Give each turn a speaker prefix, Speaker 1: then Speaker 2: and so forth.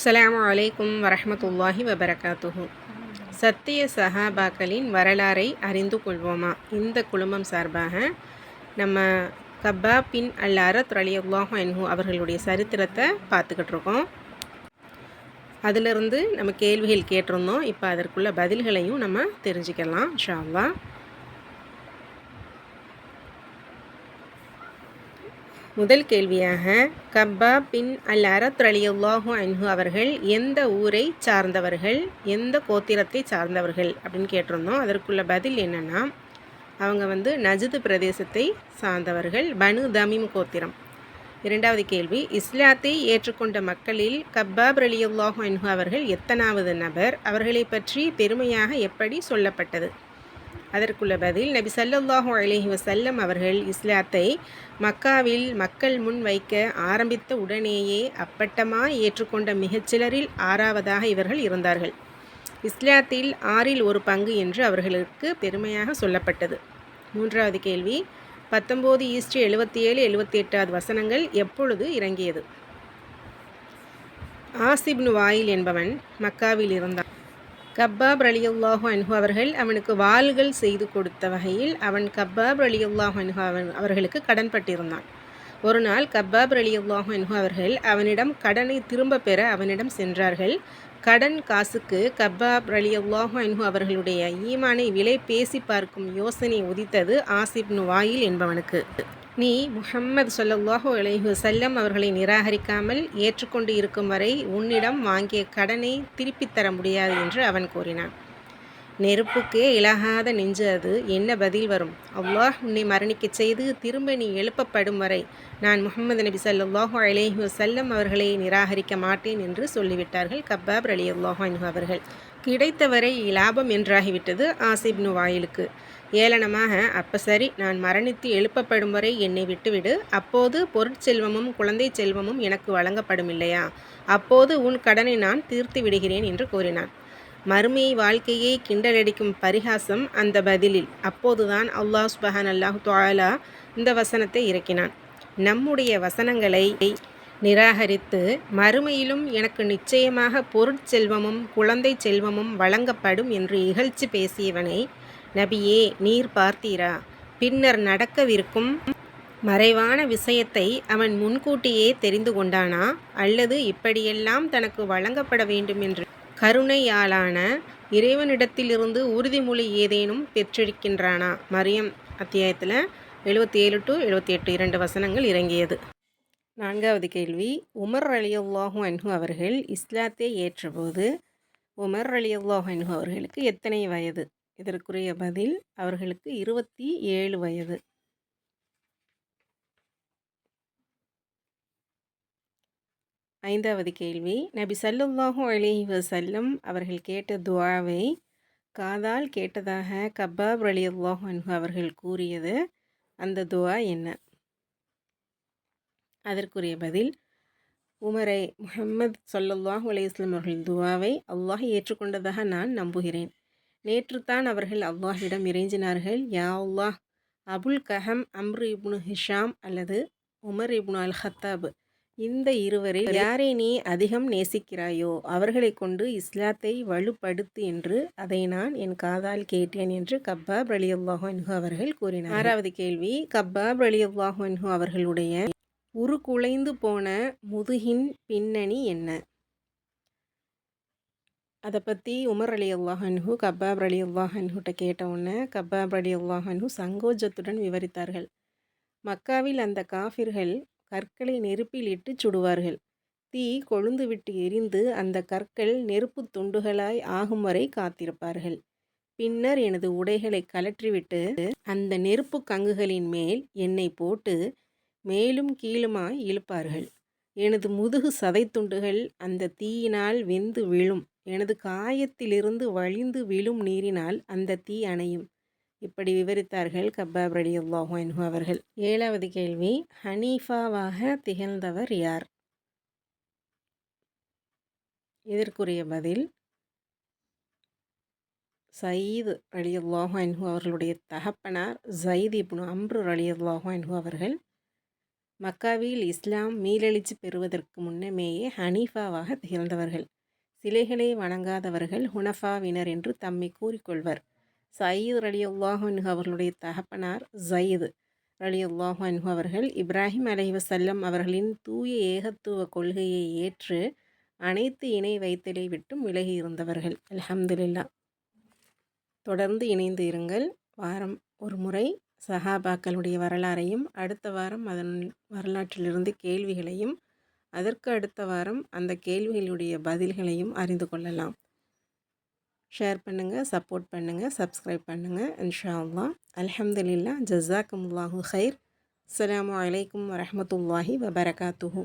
Speaker 1: அஸ்லாம் அலைக்கும் வரமத்துல்லாஹி வபரகாத்துஹு. சத்திய சஹாபாக்களின் வரலாறை அறிந்து கொள்வோமா? இந்த குழுமம் சார்பாக நம்ம கப்பா பின் அல் அரத் ரலியல்லாஹு அன்ஹு அவர்களுடைய சரித்திரத்தை பார்த்துக்கிட்டு இருக்கோம். அதிலிருந்து நம்ம கேள்விகள் கேட்டிருந்தோம். இப்போ அதற்குள்ள பதில்களையும் நம்ம தெரிஞ்சுக்கலாம் ஷாவா முதல் கேள்வியாக கப்பா பின் அல் அரத் ரலியல்லாஹு அன்ஹு அவர்கள் எந்த ஊரை சார்ந்தவர்கள் எந்த கோத்திரத்தை சார்ந்தவர்கள் அப்படின்னு கேட்டிருந்தோம். அதற்குள்ள பதில் என்னென்னா அவங்க வந்து நஜது பிரதேசத்தை சார்ந்தவர்கள் பனு தமீம் கோத்திரம். இரண்டாவது கேள்வி இஸ்லாத்தை ஏற்றுக்கொண்ட மக்களில் கப்பாப் ரலியல்லாஹு அன்ஹு அவர்கள் எத்தனாவது நபர்? அவர்களை பற்றி பெருமையாக எப்படி சொல்லப்பட்டது? அதற்குள்ள பதில் நபி சல்லல்லாஹு அலிஹி வசல்லம் அவர்கள் இஸ்லாத்தை மக்காவில் மக்கள் முன் வைக்க ஆரம்பித்த உடனேயே அப்பட்டமாய் ஏற்றுக்கொண்ட மிகச்சிலரில் ஆறாவதாக இவர்கள் இருந்தார்கள். இஸ்லாத்தில் ஆறில் ஒரு பங்கு என்று அவர்களுக்கு பெருமையாக சொல்லப்பட்டது. மூன்றாவது கேள்வி பத்தொம்போது ஈஸ்ட் எழுபத்தி ஏழு எழுபத்தி எட்டாவது வசனங்கள் எப்பொழுது இறங்கியது? ஆசிப்னு வாயில் என்பவன் மக்காவில் இருந்தான். கப்பாப் ரலியுல்லாஹு அன்ஹு அவர்கள் அவனுக்கு வாள்கள் செய்து கொடுத்த வகையில் அவன் கப்பாப் ரலியுல்லாஹு அன்ஹு அவன் அவர்களுக்கு கடன்பட்டிருந்தான் ஒரு நாள் கப்பாப் ரலியுல்லாஹு அன்ஹு அவர்கள் அவனிடம் கடனை திரும்ப பெற அவனிடம் சென்றார்கள். கடன் காசுக்கு கப்பாப் ரலியுல்லாஹு அன்ஹு அவர்களுடைய ஈமானை விலை பேசி பார்க்கும் யோசனை உதித்தது ஆசிப்னு வாயில் என்பவனுக்கு. நீ முஹம்மது சொல்லல்லாஹு அலைஹி செல்லம் அவர்களை நிராகரிக்காமல் ஏற்றுக்கொண்டு இருக்கும் வரை உன்னிடம் வாங்கிய கடனை திருப்பித் தர முடியாது என்று அவன் கூறினான். நெருப்புக்கே இலகாத நெஞ்சு அது. என்ன பதில் வரும்? அல்லாஹ் உன்னை மரணிக்கச் செய்து திரும்ப நீ எழுப்பப்படும் வரை நான் முகமது நபி சல்லாஹு அலேஹி செல்லம் அவர்களை நிராகரிக்க மாட்டேன் என்று சொல்லிவிட்டார்கள் கப்பாப் அலி அல்லாஹு அன்ஹு அவர்கள். கிடைத்தவரை லாபம் என்றாகிவிட்டது ஆசிப்னு வாயிலுக்கு. ஏளனமாக அப்போ சரி நான் மரணித்து எழுப்பப்படும் வரை என்னை விட்டுவிடு. அப்போது பொருட்செல்வமும் குழந்தை செல்வமும் எனக்கு வழங்கப்படும் இல்லையா அப்போது உன் கடனை நான் தீர்த்து விடுகிறேன் என்று கூறினான். மறுமை வாழ்க்கையை கிண்டலடிக்கும் பரிகாசம் அந்த பதிலில். அப்போதுதான் அல்லாஹ் சுபஹான் அல்லாஹு தாலா இந்த வசனத்தை இறக்கினான். நம்முடைய வசனங்களை நிராகரித்து மறுமையிலும் எனக்கு நிச்சயமாக பொருட்செல்வமும் குழந்தை செல்வமும் வழங்கப்படும் என்று இகழ்ச்சி பேசியவனை நபியே நீர் பார்த்தீரா? பின்னர் நடக்கவிருக்கும் மறைவான விஷயத்தை அவன் முன்கூட்டியே தெரிந்து கொண்டானா? அல்லது இப்படியெல்லாம் தனக்கு வழங்கப்பட வேண்டும் என்று கருணையாலான இறைவனிடத்திலிருந்து உறுதிமொழி ஏதேனும் பெற்றிருக்கின்றானா? மரியம் அத்தியாயத்தில் எழுபத்தி ஏழு டு எழுபத்தி எட்டு இரண்டு வசனங்கள் இறங்கியது. நான்காவது கேள்வி. உமர் அலியுல்லாஹு அன்ஹு அவர்கள் இஸ்லாத்தை ஏற்றபோது உமர் அலியுல்லாஹு அன்ஹு அவர்களுக்கு எத்தனை வயது? இதற்குரிய பதில் அவர்களுக்கு இருபத்தி ஏழு வயது. ஐந்தாவது கேள்வி. நபி சல்லுல்லாஹூ அலிஹி வசல்லம் அவர்கள் கேட்ட துவாவை காதால் கேட்டதாக கபாப் அலி அல்லாஹ் அன்ஹு அவர்கள் கூறியது அந்த துவா என்ன? அதற்குரிய பதில் உமரை முஹம்மது சொல்லல்லாஹு அலையுஸ்லம் அவர்கள் துவாவை அல்லாஹ் ஏற்றுக்கொண்டதாக நான் நம்புகிறேன். நேற்றுத்தான் அவர்கள் அல்லாஹிடம் இறைஞ்சினார்கள் யா அல்லாஹ் Abul Hakam Amr ibn Hisham அல்லது உமர் இப்னு அல் ஹத்தாப் இந்த இருவரை யாரை நீ அதிகம் நேசிக்கிறாயோ அவர்களை கொண்டு இஸ்லாத்தை வலுப்படுத்து என்று அதை நான் என் காதால் கேட்டேன் என்று கப்பாப் அலி அல்லாஹு அவர்கள் கூறினார் ஆறாவது கேள்வி கப்பாப் அலி அல்லாஹு அவர்களுடைய உரு குலைந்து போன முதுகின் பின்னணி என்ன? அதை பற்றி உமர் அலி அல்லாஹன்ஹு கபாப் அலி அல்லாஹன்ஹுட்ட கேட்டவுடனே கபாப் அலி அல்லாஹன்ஹு சங்கோஜத்துடன் விவரித்தார்கள். மக்காவில் அந்த காஃபிர்கள் கற்களை நெருப்பில் இட்டு சுடுவார்கள். தீ கொழுந்து விட்டு எரிந்து அந்த கற்கள் நெருப்பு துண்டுகளாய் ஆகும் வரை காத்திருப்பார்கள். பின்னர் எனது உடைகளை கலற்றிவிட்டு அந்த நெருப்பு கங்குகளின் மேல் என்னை போட்டு மேலும் கீழுமாய் இழுப்பார்கள். எனது முதுகு சதைத்துண்டுகள் அந்த தீயினால் வெந்து விழும். எனது காயத்திலிருந்து வழிந்து விழும் நீரினால் அந்த தீ அணையும் இப்படி விவரித்தார்கள் கபாப் ரடி அல்லாஹு அவர்கள். ஏழாவது கேள்வி ஹனீஃபாவாக திகழ்ந்தவர் யார்? இதற்குரிய பதில் சயீத் அலி அல்லாஹு அன்ஹு அவர்களுடைய தகப்பனார் ஜயீத் இப்னு அம்ரு அலி அல்லாஹு அன்ஹு அவர்கள். மக்காவில் இஸ்லாம் மீளெழுச்சி பெறுவதற்கு முன்னமேயே ஹனீஃபாவாக திகழ்ந்தவர்கள். சிலைகளை வணங்காதவர்கள் ஹுனஃபாவினர் என்று தம்மை கூறிக்கொள்வர். சயீத் அலி அல்லாஹன் அவர்களுடைய தகப்பனார் ஜயீது அலி அல்லாஹன் அவர்கள் இப்ராஹிம் அலி வசல்லம் அவர்களின் தூய ஏகத்துவ கொள்கையை ஏற்று அனைத்து இணை வைத்தலை விட்டும் விலகி இருந்தவர்கள். அலமதுல்லா தொடர்ந்து இணைந்து இருங்கள். வாரம் ஒரு முறை சஹாபாக்களுடைய வரலாறையும் அடுத்த வாரம் அதன் வரலாற்றிலிருந்து கேள்விகளையும் அதற்கு அடுத்த வாரம் அந்த கேள்விகளுடைய பதில்களையும் அறிந்து கொள்ளலாம். ஷேர் பண்ணுங்கள் சப்போர்ட் பண்ணுங்கள் சப்ஸ்கிரைப் பண்ணுங்கள் இன்ஷா அல்லா அலமதுல்லா ஜசாக்குமுல்லாஹு ஹைர் அஸ்லாம் வலைக்கம் வரமத்துல்லாஹி வபரகாத்துஹூ.